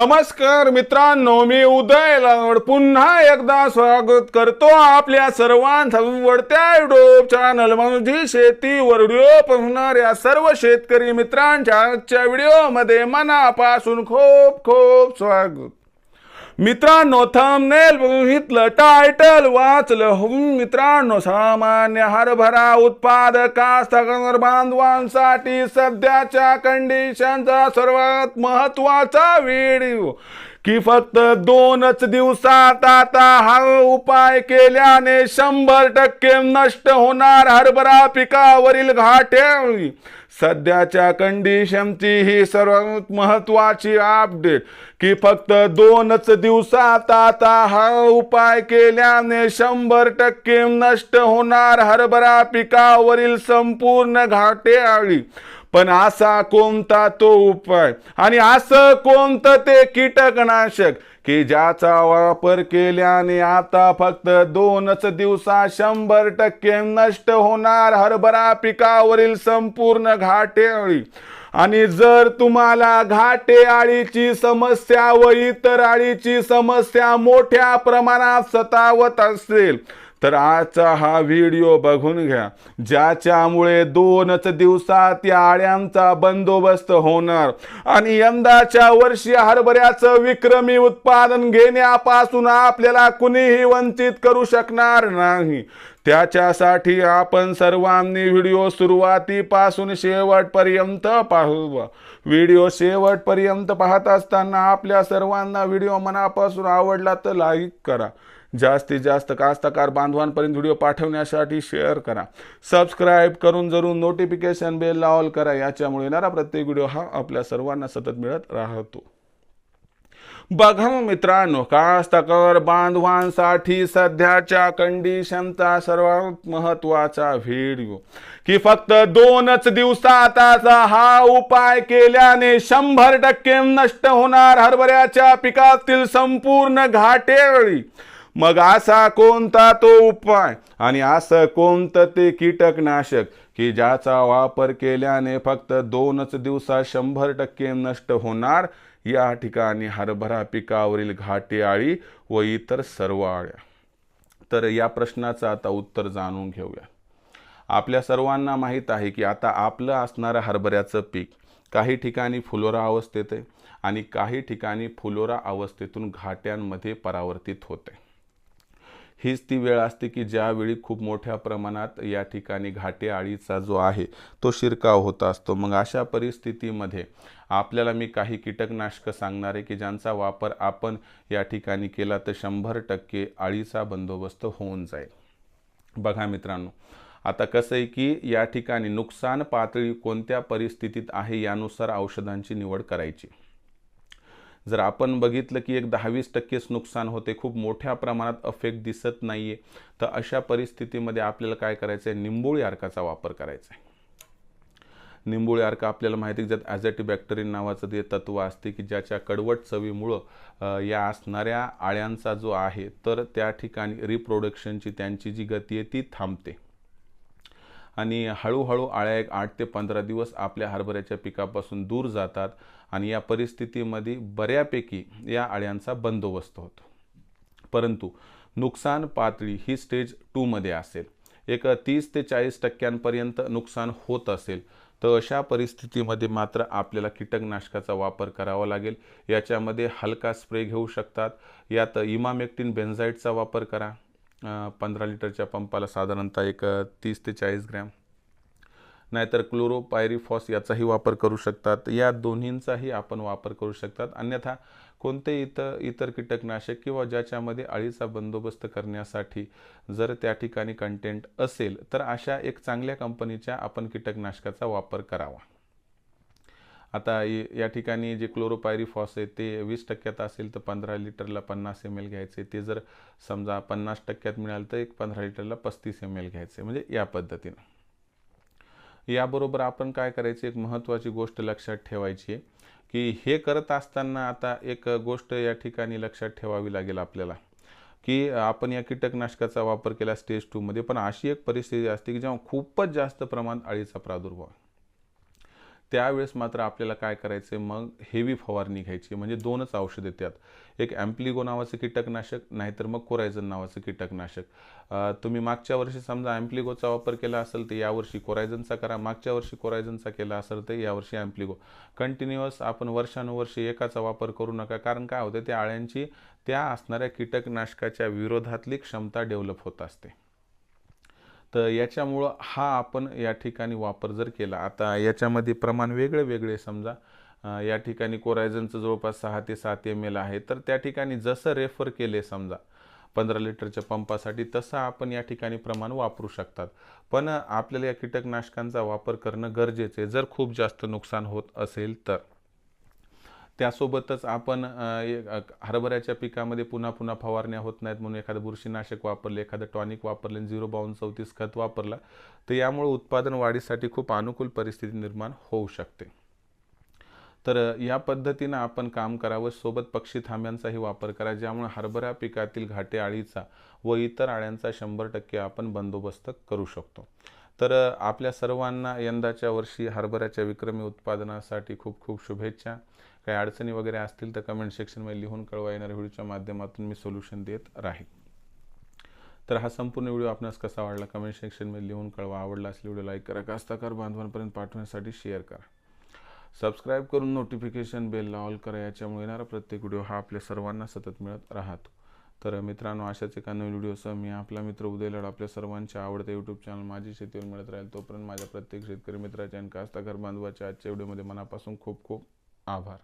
नमस्कार मित्रांनो मी उदय लाड पुन्हा एकदा स्वागत करतो आपल्या सर्वांचं वडत्या युट्यूब चॅनल म्हणजे शेतीवर व्हिडिओ पाहणाऱ्या सर्व शेतकरी मित्रांच्या आजच्या व्हिडिओमध्ये मनापासून खूप खूप स्वागत. मित्रांनो थंबनेल बघितलं टायटल वाचलं. मित्रांनो सामान्य हरभरा उत्पादक बांधवांसाठी सध्याच्या कंडिशनचा सर्वात महत्त्वाचा व्हिडिओ की फक्त दोनच दिवसात आता हा उपाय केल्याने शंभर टक्के नष्ट होणार हरभरा पिकावरील घाटे. सध्याच्या कंडिशनची ही सर्वात महत्वाची अपडेट की फक्त दोनच दिवसात आता हा उपाय केल्याने शंभर टक्के नष्ट होणार हरभरा पिकावरील संपूर्ण घाटे. आळी पण असा कोणता तो उपाय? आणि असं कोणतं ते कीटकनाशक? की ज्याचा वापर केल्याने आता फक्त दोनच दिवसात शंभर टक्के नष्ट होणार हरभरा पिकावरील संपूर्ण घाटे अळी. आणि जर तुम्हाला घाटे आळीची समस्या व इतर आळीची समस्या मोठ्या प्रमाणात सतावत असेल तर आजचा हा व्हिडिओ बघून घ्या. ज्याच्यामुळे दोनच दिवसात या आळ्यांचा बंदोबस्त होणार. आणि यंदाच्या वर्षी हरभऱ्याचं विक्रमी उत्पादन घेण्यापासून आपल्याला कुणीही वंचित करू शकणार नाही. त्याच्यासाठी आपण सर्वांनी व्हिडिओ सुरुवातीपासून शेवटपर्यंत पाहू. व्हिडिओ शेवटपर्यंत पाहत असताना आपल्या सर्वांना व्हिडिओ मनापासून आवडला तर लाईक करा. जास्तीत जास्त कास्तकार बांधवांपर्यंत व्हिडिओ पाठवण्यासाठी शेअर करा. सबस्क्राईब करून जरूर नोटिफिकेशन बेल ऑल करा. याच्यामुळे येणारा प्रत्येक व्हिडिओ हा आपल्या सर्वांना सतत मिळत राहतो. बघा मित्रांनो कास्तकार बांधवांसाठी सध्याच्या कंडिशनचा सर्वात महत्त्वाचा व्हिडिओ की फक्त दोनच दिवसात आता हा उपाय केल्याने शंभर टक्के नष्ट होणार हरभऱ्याच्या पिकातील संपूर्ण घाटेळी. मग असा कोणता तो उपाय? आणि असं कोणतं ते कीटकनाशक? की ज्याचा वापर केल्याने फक्त दोनच दिवसात शंभर टक्के नष्ट होणार? या ठिकाणी हरभरा पिकावरील घाटे आळी व इतर सर्व आळ्या. तर या प्रश्नाचं आता उत्तर जाणून घेऊया. आपल्या सर्वांना माहीत आहे की आता आपलं असणारं हरभऱ्याचं पीक काही ठिकाणी फुलोरा अवस्थेत आहे आणि काही ठिकाणी फुलोरा अवस्थेतून घाट्यांमध्ये परावर्तित होते हीच ती वेळ असते की ज्यावेळी खूप मोठ्या प्रमाणात या ठिकाणी घाटे आळीचा जो आहे तो शिरकाव होत असतो. मग अशा परिस्थितीमध्ये आपल्याला मी काही कीटकनाशकं सांगणार आहे की ज्यांचा वापर आपण या ठिकाणी केला तर शंभर टक्के आळीचा बंदोबस्त होऊन जाईल. बघा मित्रांनो आता कसं आहे की या ठिकाणी नुकसान पातळी कोणत्या परिस्थितीत आहे यानुसार औषधांची निवड करायची. जर आपण बघितलं की एक दहावीस टक्केच नुकसान होते खूप मोठ्या प्रमाणात अफेक्ट दिसत नाही आहे तर अशा परिस्थितीमध्ये आपल्याला काय करायचं आहे निंबोळी अर्काचा वापर करायचा आहे निंबोळी अर्क आपल्याला माहिती आहे ज्यात ॲझॅटिबॅक्टरीन नावाचं ते तत्व असते की ज्याच्या कडवट चवीमुळं या असणाऱ्या आळ्यांचा जो आहे तर त्या ठिकाणी रिप्रोडक्शनची त्यांची जी गती आहे ती थांबते. आणि हळूहळू आळ्या एक आठ ते पंधरा दिवस आपल्या हरभऱ्याच्या पिकापासून दूर जातात आणि या परिस्थितीमध्ये बऱ्यापैकी या आळ्यांचा बंदोबस्त होतो. परंतु नुकसान पातळी ही स्टेज टूमध्ये असेल. एक तीस ते चाळीस टक्क्यांपर्यंत नुकसान होत असेल तर अशा परिस्थितीमध्ये मात्र आपल्याला कीटकनाशकाचा वापर करावा लागेल. याच्यामध्ये हलका स्प्रे घेऊ शकतात. यात इमामेक्टिन बेन्झाईटचा वापर करा. पंधरा लिटरच्या पंपाला साधारणतः एक तीस ते चाळीस ग्रॅम. नाहीतर क्लोरोपायरीफॉस याचाही वापर करू शकतात. या दोन्हींचाही आपण वापर करू शकतात. अन्यथा कोणते इतर इतर कीटकनाशक किंवा ज्याच्यामध्ये अळीचा बंदोबस्त करण्यासाठी जर त्या ठिकाणी कंटेंट असेल तर अशा एक चांगल्या कंपनीच्या आपण कीटकनाशकाचा वापर करावा. आता या ठिकाणी जे क्लोरोपायरीफॉस आहे ते वीस टक्क्यात असेल तर पंधरा लिटरला पन्नास एम एल घ्यायचे. ते जर समजा पन्नास टक्क्यात मिळालं तर एक पंधरा लिटरला पस्तीस एम एल घ्यायचे म्हणजे या पद्धतीनं. याबरोबर आपण काय करायचे एक महत्त्वाची गोष्ट लक्षात ठेवायची आहे की हे करत असताना आता एक गोष्ट या ठिकाणी लक्षात ठेवावी लागेल आपल्याला की आपण या कीटकनाशकाचा वापर केला स्टेज टूमध्ये पण अशी एक परिस्थिती असते की जेव्हा खूपच जास्त प्रमाणात अळीचा प्रादुर्भाव त्यावेळेस मात्र आपल्याला काय करायचं आहे मग हेवी फवारणी घ्यायची. म्हणजे दोनच औषध येतात. एक ॲम्प्लिगो नावाचं कीटकनाशक नाहीतर मग कोरायझन नावाचं कीटकनाशक. तुम्ही मागच्या वर्षी समजा ॲम्प्लिगोचा वापर केला असेल तर यावर्षी कोरायझनचा करा. मागच्या वर्षी कोरायझनचा केला असेल तर यावर्षी ॲम्प्लिगो कंटिन्युअस आपण वर्षानुवर्षे एकाचा वापर करू नका. कारण काय होतं त्या आळ्यांची त्या असणाऱ्या कीटकनाशकाच्या विरोधातली क्षमता डेव्हलप होत असते. तर याच्यामुळं हा आपण या ठिकाणी वापर जर केला आता याच्यामध्ये प्रमाण वेगळे वेगळे समजा या ठिकाणी कोरायझनचं जवळपास सहा ते सात एम एल आहे तर त्या ठिकाणी जसं रेफर केले समजा पंधरा लिटरच्या पंपासाठी तसं आपण या ठिकाणी प्रमाण वापरू शकतात. पण आपल्याला या कीटकनाशकांचा वापर करणं गरजेचं आहे. जर खूप जास्त नुकसान होत असेल तर. त्यासोबतच आपण हरभऱ्याच्या पिकामध्ये पुन्हा पुन्हा फवारण्या होत नाहीत म्हणून एखादं बुरशीनाशक वापरले एखादं टॉनिक वापरले झिरो बावन्न चौतीस खत वापरला तर यामुळे उत्पादन वाढीसाठी खूप अनुकूल परिस्थिती निर्माण होऊ शकते. तर या पद्धतीनं आपण काम करावं सोबत पक्षी थांब्यांचाही वापर करा ज्यामुळे हरभरा पिकातील घाटे आळीचा व इतर आळ्यांचा शंभर टक्के आपण बंदोबस्त करू शकतो. तर आपल्या सर्वांना यंदाच्या वर्षी हरभऱ्याच्या विक्रमी उत्पादनासाठी खूप खूप शुभेच्छा. काही अडचणी वगैरे असतील तर कमेंट सेक्शनमध्ये लिहून कळवा. येणाऱ्या व्हिडिओच्या माध्यमातून मी सोल्युशन देत राहील तर हा संपूर्ण व्हिडिओ आपणास कसा आवडला कमेंट सेक्शनमध्ये लिहून कळवा. आवडला असले व्हिडिओ लाईक करा. कास्ताकार बांधवांपर्यंत पाठवण्यासाठी शेअर करा. सबस्क्राईब करून नोटिफिकेशन बेलला ऑल करा. याच्यामुळे येणारा प्रत्येक व्हिडिओ हा आपल्या सर्वांना सतत मिळत राहतो. तर मित्रांनो अशाच एका नवीन व्हिडिओसह मी आपला मित्र उदय लड आपल्या सर्वांच्या आवडत्या यूट्यूब चॅनल माझी शेतीवर मिळत राहील. तोपर्यंत माझ्या प्रत्येक शेतकरी मित्राच्या आणि कास्ताकार बांधवाच्या आजच्या व्हिडिओमध्ये मनापासून खूप खूप आभार.